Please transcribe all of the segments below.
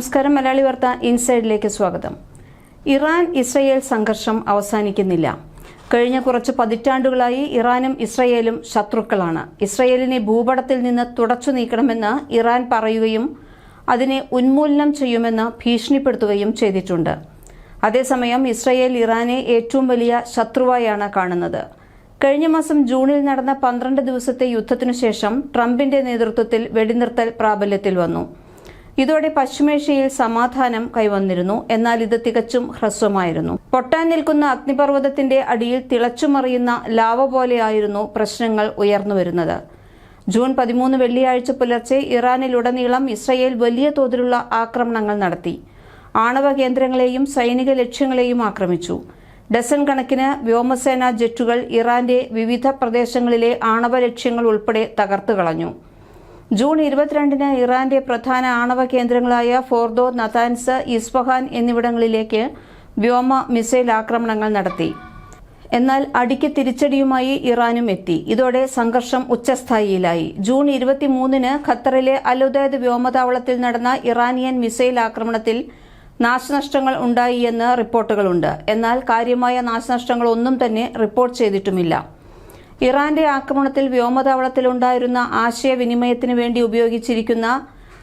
നമസ്കാരം മലയാളി വാർത്ത ഇൻസൈഡിലേക്ക് സ്വാഗതം. ഇറാൻ ഇസ്രയേൽ സംഘർഷം അവസാനിക്കുന്നില്ല. കഴിഞ്ഞ കുറച്ച് പതിറ്റാണ്ടുകളായി ഇറാനും ഇസ്രയേലും ശത്രുക്കളാണ്. ഇസ്രയേലിനെ ഭൂപടത്തിൽ നിന്ന് തുടച്ചു നീക്കണമെന്ന് ഇറാൻ പറയുകയും അതിനെ ഉന്മൂലനം ചെയ്യുമെന്ന് ഭീഷണിപ്പെടുത്തുകയും ചെയ്തിട്ടുണ്ട്. അതേസമയം ഇസ്രയേൽ ഇറാനെ ഏറ്റവും വലിയ ശത്രുവായാണ് കാണുന്നത്. കഴിഞ്ഞ മാസം ജൂണിൽ നടന്ന പന്ത്രണ്ട് ദിവസത്തെ യുദ്ധത്തിനു ശേഷം ട്രംപിന്റെ നേതൃത്വത്തിൽ വെടിനിർത്തൽ പ്രാബല്യത്തിൽ വന്നു. ഇതോടെ പശ്ചിമേഷ്യയിൽ സമാധാനം കൈവന്നിരുന്നു. എന്നാൽ ഇത് തികച്ചും ഹ്രസ്വമായിരുന്നു. പൊട്ടാൻ നിൽക്കുന്ന അഗ്നിപർവതത്തിന്റെ അടിയിൽ തിളച്ചുമറിയുന്ന ലാവ പോലെയായിരുന്നു പ്രശ്നങ്ങൾ ഉയർന്നുവരുന്നത്. ജൂൺ പതിമൂന്ന് വെള്ളിയാഴ്ച പുലർച്ചെ ഇറാനിലുടനീളം ഇസ്രയേൽ വലിയ തോതിലുള്ള ആക്രമണങ്ങൾ നടത്തി. ആണവ കേന്ദ്രങ്ങളെയും സൈനിക ലക്ഷ്യങ്ങളെയും ആക്രമിച്ചു. ഡസൻ കണക്കിന് വ്യോമസേനാ ജെറ്റുകൾ ഇറാന്റെ വിവിധ പ്രദേശങ്ങളിലെ ആണവ ലക്ഷ്യങ്ങൾ ഉൾപ്പെടെ തകർത്തു കളഞ്ഞു. ജൂൺ ഇരുപത്തിരണ്ടിന് ഇറാന്റെ പ്രധാന ആണവ കേന്ദ്രങ്ങളായ ഫോർദോ നതാൻസ് ഇസ്ഫഹാൻ എന്നിവിടങ്ങളിലേക്ക് വ്യോമ മിസൈൽ ആക്രമണങ്ങൾ നടത്തി. എന്നാൽ അടിക്ക് തിരിച്ചടിയുമായി ഇറാനും എത്തി. ഇതോടെ സംഘർഷം ഉച്ചസ്ഥായിയിലായി. ജൂൺ ഇരുപത്തിമൂന്നിന് ഖത്തറിലെ അലുദൈദ് വ്യോമതാവളത്തിൽ നടന്ന ഇറാനിയൻ മിസൈൽ ആക്രമണത്തിൽ നാശനഷ്ടങ്ങൾ ഉണ്ടായി എന്ന് റിപ്പോർട്ടുകളുണ്ട്. എന്നാൽ കാര്യമായ നാശനഷ്ടങ്ങൾ ഒന്നും തന്നെ റിപ്പോർട്ട് ചെയ്തിട്ടുമില്ല. ഇറാന്റെ ആക്രമണത്തിൽ വ്യോമതാവളത്തിലുണ്ടായിരുന്ന ആശയവിനിമയത്തിന് വേണ്ടി ഉപയോഗിച്ചിരിക്കുന്ന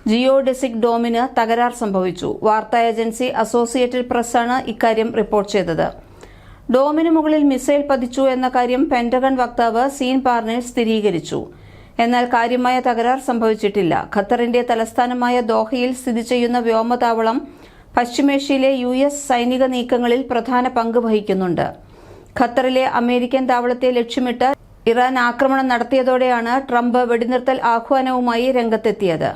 ജിയോഡെസിക് ഡോമിന് തകരാർ സംഭവിച്ചു. വാർത്താ ഏജൻസി അസോസിയേറ്റഡ് പ്രസ്സാണ് ഇക്കാര്യം റിപ്പോർട്ട് ചെയ്തത്. ഡോമിന് മുകളിൽ മിസൈൽ പതിച്ചു എന്ന കാര്യം പെന്റഗൺ വക്താവ് സീൻ പാർണിൽ സ്ഥിരീകരിച്ചു. എന്നാൽ കാര്യമായ തകരാർ സംഭവിച്ചിട്ടില്ല. ഖത്തറിന്റെ തലസ്ഥാനമായ ദോഹയിൽ സ്ഥിതി ചെയ്യുന്ന വ്യോമതാവളം പശ്ചിമേഷ്യയിലെ യു എസ് സൈനിക നീക്കങ്ങളിൽ പ്രധാന പങ്ക് വഹിക്കുന്നുണ്ട്. ഖത്തറിലെ അമേരിക്കൻ താവളത്തെ ലക്ഷ്യമിട്ട് ഇറാൻ ആക്രമണം നടത്തിയതോടെയാണ് ട്രംപ് വെടിനിർത്തൽ ആഹ്വാനവുമായി രംഗത്തെത്തിയത്.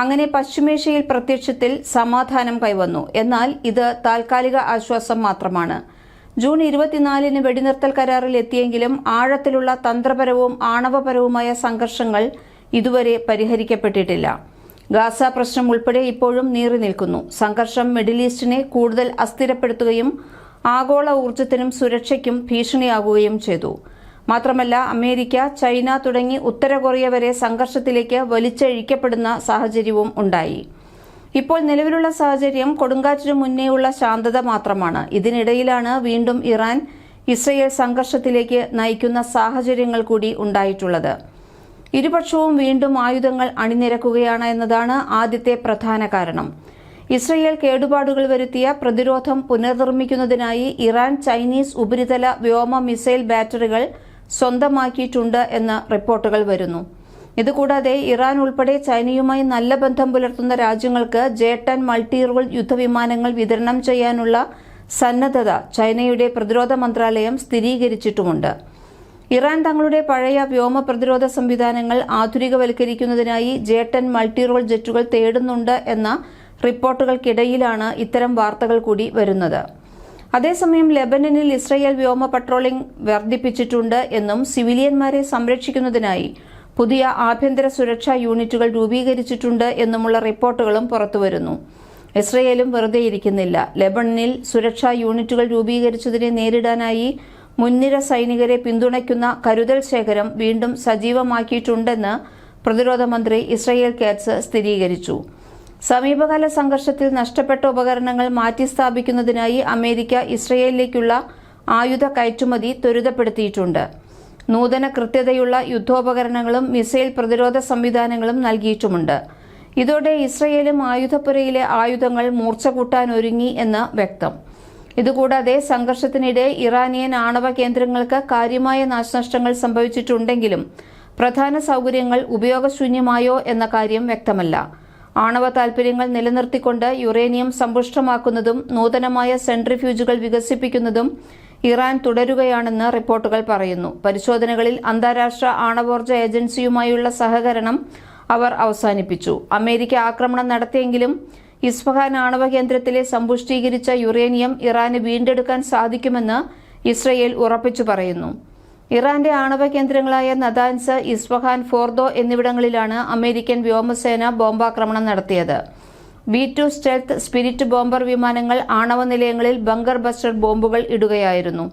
അങ്ങനെ പശ്ചിമേഷ്യയിൽ പ്രത്യക്ഷത്തിൽ സമാധാനം കൈവന്നു. എന്നാൽ ഇത് താൽക്കാലിക ആശ്വാസം മാത്രമാണ്. ജൂൺ ഇരുപത്തിനാലിന് വെടിനിർത്തൽ കരാറിൽ എത്തിയെങ്കിലും ആഴത്തിലുള്ള തന്ത്രപരവും ആണവപരവുമായ സംഘർഷങ്ങൾ ഇതുവരെ പരിഹരിക്കപ്പെട്ടിട്ടില്ല. ഗാസ പ്രശ്നം ഉൾപ്പെടെ ഇപ്പോഴും നീറി നിൽക്കുന്നു. സംഘർഷം മിഡിൽ ഈസ്റ്റിനെ കൂടുതൽ അസ്ഥിരപ്പെടുത്തുകയും ആഗോള ഊർജത്തിനും സുരക്ഷയ്ക്കും ഭീഷണിയാകുകയും ചെയ്തു. മാത്രമല്ല അമേരിക്ക ചൈന തുടങ്ങി ഉത്തര കൊറിയ വരെ സംഘർഷത്തിലേക്ക് വലിച്ചഴിക്കപ്പെടുന്ന സാഹചര്യവും ഉണ്ടായി. ഇപ്പോൾ നിലവിലുള്ള സാഹചര്യം കൊടുങ്കാറ്റിനു മുന്നേയുള്ള ശാന്തത മാത്രമാണ്. ഇതിനിടയിലാണ് വീണ്ടും ഇറാൻ ഇസ്രയേൽ സംഘർഷത്തിലേക്ക് നയിക്കുന്ന സാഹചര്യങ്ങൾ കൂടി ഉണ്ടായിട്ടുള്ളത്. ഇരുപക്ഷവും വീണ്ടും ആയുധങ്ങൾ അണിനിരക്കുകയാണ് എന്നതാണ് ആദ്യത്തെ പ്രധാന കാരണം. ഇസ്രയേൽ കേടുപാടുകൾ വരുത്തിയ പ്രതിരോധം പുനർനിർമ്മിക്കുന്നതിനായി ഇറാൻ ചൈനീസ് ഉപരിതല വ്യോമ മിസൈൽ ബാറ്ററികൾ സ്വന്തമാക്കിയിട്ടുണ്ട് എന്ന് റിപ്പോർട്ടുകൾ വരുന്നു. ഇതുകൂടാതെ ഇറാൻ ഉൾപ്പെടെ ചൈനയുമായി നല്ല ബന്ധം പുലർത്തുന്ന രാജ്യങ്ങൾക്ക് ജെ ടെൻ മൾട്ടി റോൾ യുദ്ധവിമാനങ്ങൾ വിതരണം ചെയ്യാനുള്ള സന്നദ്ധത ചൈനയുടെ പ്രതിരോധ മന്ത്രാലയം സ്ഥിരീകരിച്ചിട്ടുമുണ്ട്. ഇറാൻ തങ്ങളുടെ പഴയ വ്യോമ പ്രതിരോധ സംവിധാനങ്ങൾ ആധുനികവൽക്കരിക്കുന്നതിനായി ജെ ടെൻ മൾട്ടി റോൾ ജെറ്റുകൾ തേടുന്നുണ്ട് എന്ന റിപ്പോർട്ടുകൾക്കിടയിലാണ് ഇത്തരം വാർത്തകൾ കൂടി വരുന്നത്. അതേസമയം ലെബനനിൽ ഇസ്രയേൽ വ്യോമ പട്രോളിംഗ് വർദ്ധിപ്പിച്ചിട്ടുണ്ട് എന്നും സിവിലിയന്മാരെ സംരക്ഷിക്കുന്നതിനായി പുതിയ ആഭ്യന്തര സുരക്ഷാ യൂണിറ്റുകൾ രൂപീകരിച്ചിട്ടുണ്ട് എന്നുമുള്ള റിപ്പോർട്ടുകളും പുറത്തുവരുന്നു. ഇസ്രയേലും വെറുതെ ഇരിക്കുന്നില്ല. ലെബണനിൽ സുരക്ഷാ യൂണിറ്റുകൾ രൂപീകരിച്ചതിനെ നേരിടാനായി മുൻനിര സൈനികരെ പിന്തുണയ്ക്കുന്ന കരുതൽ ശേഖരം വീണ്ടും സജീവമാക്കിയിട്ടുണ്ടെന്ന് പ്രതിരോധ മന്ത്രി ഇസ്രയേൽ കാറ്റ്സ് സ്ഥിരീകരിച്ചു. സമീപകാല സംഘർഷത്തിൽ നഷ്ടപ്പെട്ട ഉപകരണങ്ങൾ മാറ്റിസ്ഥാപിക്കുന്നതിനായി അമേരിക്ക ഇസ്രയേലിലേക്കുള്ള ആയുധ കയറ്റുമതി ത്വരിതപ്പെടുത്തിയിട്ടുണ്ട്. നൂതന കൃത്യതയുള്ള യുദ്ധോപകരണങ്ങളും മിസൈൽ പ്രതിരോധ സംവിധാനങ്ങളും നൽകിയിട്ടുമുണ്ട്. ഇതോടെ ഇസ്രയേലും ആയുധപ്പുരയിലെ ആയുധങ്ങൾ മൂർച്ച കൂട്ടാൻ ഒരുങ്ങി എന്ന് വ്യക്തം. ഇതുകൂടാതെ സംഘർഷത്തിനിടെ ഇറാനിയൻ ആണവ കേന്ദ്രങ്ങൾക്ക് കാര്യമായ നാശനഷ്ടങ്ങൾ സംഭവിച്ചിട്ടുണ്ടെങ്കിലും പ്രധാന സൗകര്യങ്ങൾ ഉപയോഗശൂന്യമായോ എന്ന കാര്യം വ്യക്തമല്ല. ആണവ താൽപര്യങ്ങൾ നിലനിർത്തിക്കൊണ്ട് യുറേനിയം സമ്പുഷ്ടമാക്കുന്നതും നൂതനമായ സെൻട്രിഫ്യൂജുകൾ വികസിപ്പിക്കുന്നതും ഇറാൻ തുടരുകയാണെന്ന് റിപ്പോർട്ടുകൾ പറയുന്നു. പരിശോധനകളിൽ അന്താരാഷ്ട്ര ആണവോർജ ഏജൻസിയുമായുള്ള സഹകരണം അവർ അവസാനിപ്പിച്ചു. അമേരിക്ക ആക്രമണം നടത്തിയെങ്കിലും ഇസ്ഫഹാൻ ആണവ കേന്ദ്രത്തിലെ സമ്പുഷ്ടീകരിച്ച യുറേനിയം ഇറാന് വീണ്ടെടുക്കാൻ സാധിക്കുമെന്ന് ഇസ്രയേൽ ഉറപ്പിച്ചു പറയുന്നു. ഇറാന്റെ ആണവ കേന്ദ്രങ്ങളായ നദാൻസ് ഇസ്ഫഹാൻ ഫോർദോ എന്നിവിടങ്ങളിലാണ് അമേരിക്കൻ വ്യോമസേന ബോംബാക്രമണം നടത്തിയത്. B two stealth spirit bomber വിമാനങ്ങൾ ആണവ നിലയങ്ങളിൽ ബങ്കർ ബസ്റ്റർ ബോംബുകൾ ഇടുകയായിരുന്നു.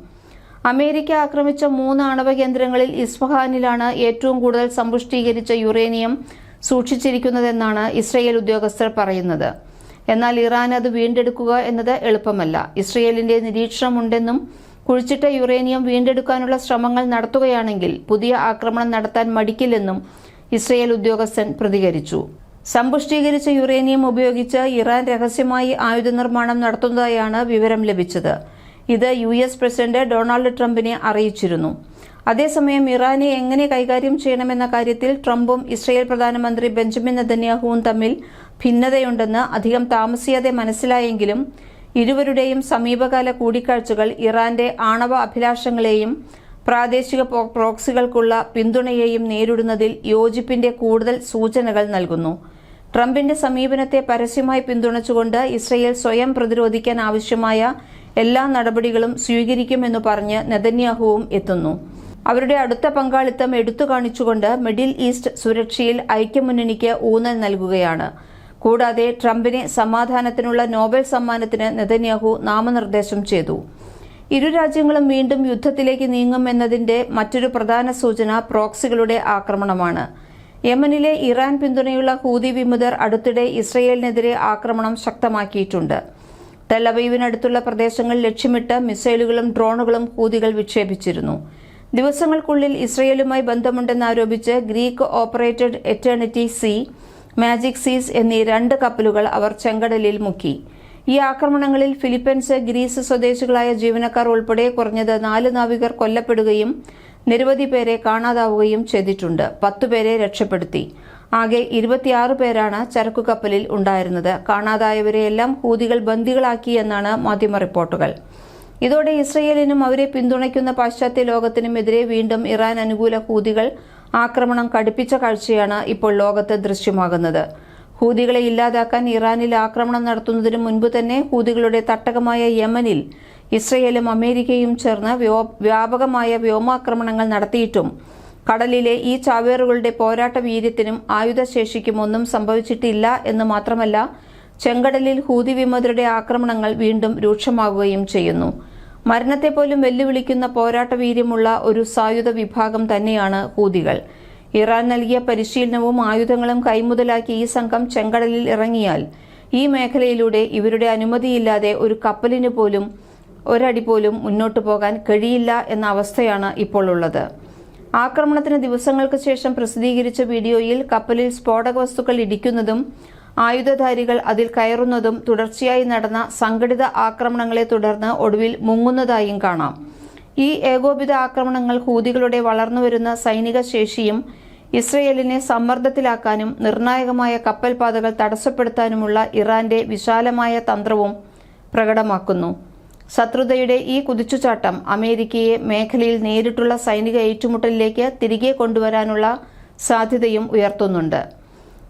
അമേരിക്ക ആക്രമിച്ച മൂന്ന് ആണവ കേന്ദ്രങ്ങളിൽ ഇസ്ഫഹാനിലാണ് ഏറ്റവും കൂടുതൽ സമ്പുഷ്ടീകരിച്ച യുറേനിയം സൂക്ഷിച്ചിരിക്കുന്നതെന്നാണ് ഇസ്രയേൽ ഉദ്യോഗസ്ഥർ പറയുന്നത്. എന്നാൽ ഇറാൻ അത് വീണ്ടെടുക്കുക എന്നത് എളുപ്പമല്ല. ഇസ്രയേലിന്റെ നിരീക്ഷണമുണ്ടെന്നും കുഴിച്ചിട്ട യുറേനിയം വീണ്ടെടുക്കാനുള്ള ശ്രമങ്ങൾ നടത്തുകയാണെങ്കിൽ പുതിയ ആക്രമണം നടത്താൻ മടിക്കില്ലെന്നും ഇസ്രയേൽ ഉദ്യോഗസ്ഥൻ പ്രതികരിച്ചു. സമ്പുഷ്ടീകരിച്ച യുറേനിയം ഉപയോഗിച്ച് ഇറാൻ രഹസ്യമായി ആയുധ നിർമ്മാണം നടത്തുന്നതായാണ് വിവരം ലഭിച്ചത്. ഇത് യു എസ് പ്രസിഡന്റ് ഡൊണാൾഡ് ട്രംപിനെ അറിയിച്ചിരുന്നു. അതേസമയം ഇറാനെ എങ്ങനെ കൈകാര്യം ചെയ്യണമെന്ന കാര്യത്തിൽ ട്രംപും ഇസ്രയേൽ പ്രധാനമന്ത്രി ബെഞ്ചമിൻ നെതന്യാഹുവും തമ്മിൽ ഭിന്നതയുണ്ടെന്ന് അധികം താമസിയാതെ മനസ്സിലായെങ്കിലും ഇരുവരുടെയും സമീപകാല കൂടിക്കാഴ്ചകൾ ഇറാന്റെ ആണവ അഭിലാഷങ്ങളെയും പ്രാദേശിക പ്രോ- പ്രോക്സികൾക്കുള്ള പിന്തുണയെയും നേരിടുന്നതിൽ യോജിപ്പിന്റെ കൂടുതൽ സൂചനകൾ നൽകുന്നു. ട്രംപിന്റെ സമീപനത്തെ പരസ്യമായി പിന്തുണച്ചുകൊണ്ട് ഇസ്രയേൽ സ്വയം പ്രതിരോധിക്കാൻ ആവശ്യമായ എല്ലാ നടപടികളും സ്വീകരിക്കുമെന്ന് പറഞ്ഞ് നെതന്യാഹുവും എത്തുന്നു. അവരുടെ അടുത്ത പങ്കാളിത്തം എടുത്തു കാണിച്ചുകൊണ്ട് മിഡിൽ ഈസ്റ്റ് സുരക്ഷയിൽ ഐക്യമുന്നണിക്ക് ഊന്നൽ നൽകുകയാണ്. കൂടാതെ ട്രംപിനെ സമാധാനത്തിനുള്ള നോബൽ സമ്മാനത്തിന് നെതന്യാഹു നാമനിർദ്ദേശം ചെയ്തു. ഇരു രാജ്യങ്ങളും വീണ്ടും യുദ്ധത്തിലേക്ക് നീങ്ങുമെന്നതിന്റെ മറ്റൊരു പ്രധാന സൂചന പ്രോക്സികളുടെ ആക്രമണമാണ്. യമനിലെ ഇറാൻ പിന്തുണയുള്ള ഹൂതി വിമുദർ അടുത്തിടെ ഇസ്രയേലിനെതിരെ ആക്രമണം ശക്തമാക്കിയിട്ടുണ്ട്. ടെലവീവിനടുത്തുള്ള പ്രദേശങ്ങൾ ലക്ഷ്യമിട്ട് മിസൈലുകളും ഡ്രോണുകളും ഹൂതികൾ വിക്ഷേപിച്ചിരുന്നു. ദിവസങ്ങൾക്കുള്ളിൽ ഇസ്രയേലുമായി ബന്ധമുണ്ടെന്നാരോപിച്ച് Greek operated Eternity C Magic Seas എന്നീ രണ്ട് കപ്പലുകൾ അവർ ചെങ്കടലിൽ മുക്കി. ഈ ആക്രമണങ്ങളിൽ ഫിലിപ്പീൻസ് ഗ്രീസ് സ്വദേശികളായ ജീവനക്കാർ ഉൾപ്പെടെ കുറഞ്ഞത് നാല് നാവികർ കൊല്ലപ്പെടുകയും നിരവധി പേരെ കാണാതാവുകയും ചെയ്തിട്ടുണ്ട്. പത്തുപേരെ രക്ഷപ്പെടുത്തി. ആകെ ഇരുപത്തിയാറ് പേരാണ് ചരക്കു കപ്പലിൽ ഉണ്ടായിരുന്നത്. കാണാതായവരെയെല്ലാം ഹൂതികൾ ബന്ദികളാക്കിയെന്നാണ് മാധ്യമ റിപ്പോർട്ടുകൾ. ഇതോടെ ഇസ്രയേലിനും അവരെ പിന്തുണയ്ക്കുന്ന പാശ്ചാത്യ ലോകത്തിനും എതിരെ വീണ്ടും ഇറാൻ അനുകൂല ഹൂതികൾ ആക്രമണം കടുപ്പിച്ച കാഴ്ചയാണ് ഇപ്പോൾ ലോകത്ത് ദൃശ്യമാകുന്നത്. ഹൂതികളെ ഇല്ലാതാക്കാൻ ഇറാനിൽ ആക്രമണം നടത്തുന്നതിന് മുൻപ് തന്നെ ഹൂതികളുടെ തട്ടകമായ യമനിൽ ഇസ്രയേലും അമേരിക്കയും ചേർന്ന് വ്യോ- വ്യാപകമായ വ്യോമാക്രമണങ്ങൾ നടത്തിയിട്ടും കടലിലെ ഈ ചാവേറുകളുടെ പോരാട്ട വീര്യത്തിനും ആയുധശേഷിക്കും ഒന്നും സംഭവിച്ചിട്ടില്ല എന്ന് മാത്രമല്ല ചെങ്കടലിൽ ഹൂതി വിമതരുടെ ആക്രമണങ്ങൾ വീണ്ടും രൂക്ഷമാവുകയും ചെയ്യുന്നു. മരണത്തെ പോലും വെല്ലുവിളിക്കുന്ന പോരാട്ട വീര്യമുള്ള ഒരു സായുധ വിഭാഗം തന്നെയാണ് ഹൂതികൾ. ഇറാൻ നൽകിയ പരിശീലനവും ആയുധങ്ങളും കൈമുതലാക്കി ഈ സംഘം ചെങ്കടലിൽ ഇറങ്ങിയാൽ ഈ മേഖലയിലൂടെ ഇവരുടെ അനുമതിയില്ലാതെ ഒരു കപ്പലിന് പോലും ഒരടി പോലും മുന്നോട്ടു പോകാൻ കഴിയില്ല എന്ന അവസ്ഥയാണ് ഇപ്പോൾ ഉള്ളത്. ആക്രമണത്തിന് ദിവസങ്ങൾക്ക് ശേഷം പ്രസിദ്ധീകരിച്ച വീഡിയോയിൽ കപ്പലിൽ സ്ഫോടക വസ്തുക്കൾ ഇടിക്കുന്നതും ആയുധധാരികൾ അതിൽ കയറുന്നതും തുടർച്ചയായി നടന്ന സംഘടിത ആക്രമണങ്ങളെ തുടർന്ന് ഒടുവിൽ മുങ്ങുന്നതായും കാണാം. ഈ ഏകോപിത ആക്രമണങ്ങൾ ഹൂതികളുടെ വളർന്നുവരുന്ന സൈനിക ശേഷിയും ഇസ്രയേലിനെ സമ്മർദ്ദത്തിലാക്കാനും നിർണായകമായ കപ്പൽപാതകൾ തടസ്സപ്പെടുത്താനുമുള്ള ഇറാന്റെ വിശാലമായ തന്ത്രവും പ്രകടമാക്കുന്നു. ശത്രുതയുടെ ഈ കുതിച്ചുചാട്ടം അമേരിക്കയെ മേഖലയിൽ നേരിട്ടുള്ള സൈനിക ഏറ്റുമുട്ടലിലേക്ക് തിരികെ കൊണ്ടുവരാനുള്ള സാധ്യതയും ഉയർത്തുന്നുണ്ട്.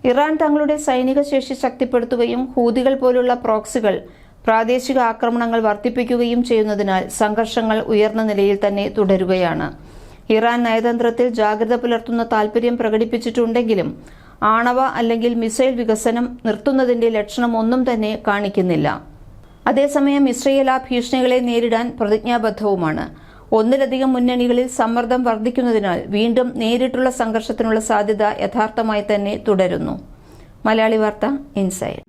ഇറാൻ തങ്ങളുടെ സൈനിക ശേഷി ശക്തിപ്പെടുത്തുകയും ഹൂതികൾ പോലുള്ള പ്രോക്സികൾ പ്രാദേശിക ആക്രമണങ്ങൾ വർദ്ധിപ്പിക്കുകയും ചെയ്യുന്നതിനാൽ സംഘർഷങ്ങൾ ഉയർന്ന നിലയിൽ തന്നെ തുടരുകയാണ്. ഇറാൻ നയതന്ത്രത്തിൽ ജാഗ്രത പുലർത്തുന്ന താൽപര്യം പ്രകടിപ്പിച്ചിട്ടുണ്ടെങ്കിലും ആണവ അല്ലെങ്കിൽ മിസൈൽ വികസനം നിർത്തുന്നതിന്റെ ലക്ഷണമൊന്നും തന്നെ കാണിക്കുന്നില്ല. അതേസമയം ഇസ്രയേൽ ആ ഭീഷണികളെ നേരിടാൻ പ്രതിജ്ഞാബദ്ധവുമാണ്. ഒന്നിലധികം മുന്നണികളിൽ സമ്മർദ്ദം വർദ്ധിക്കുന്നതിനാൽ വീണ്ടും നേരിട്ടുള്ള സംഘർഷത്തിനുള്ള സാധ്യത യഥാർത്ഥമായി തന്നെ തുടരുന്നു. മലയാളി വാർത്ത ഇൻസൈഡ്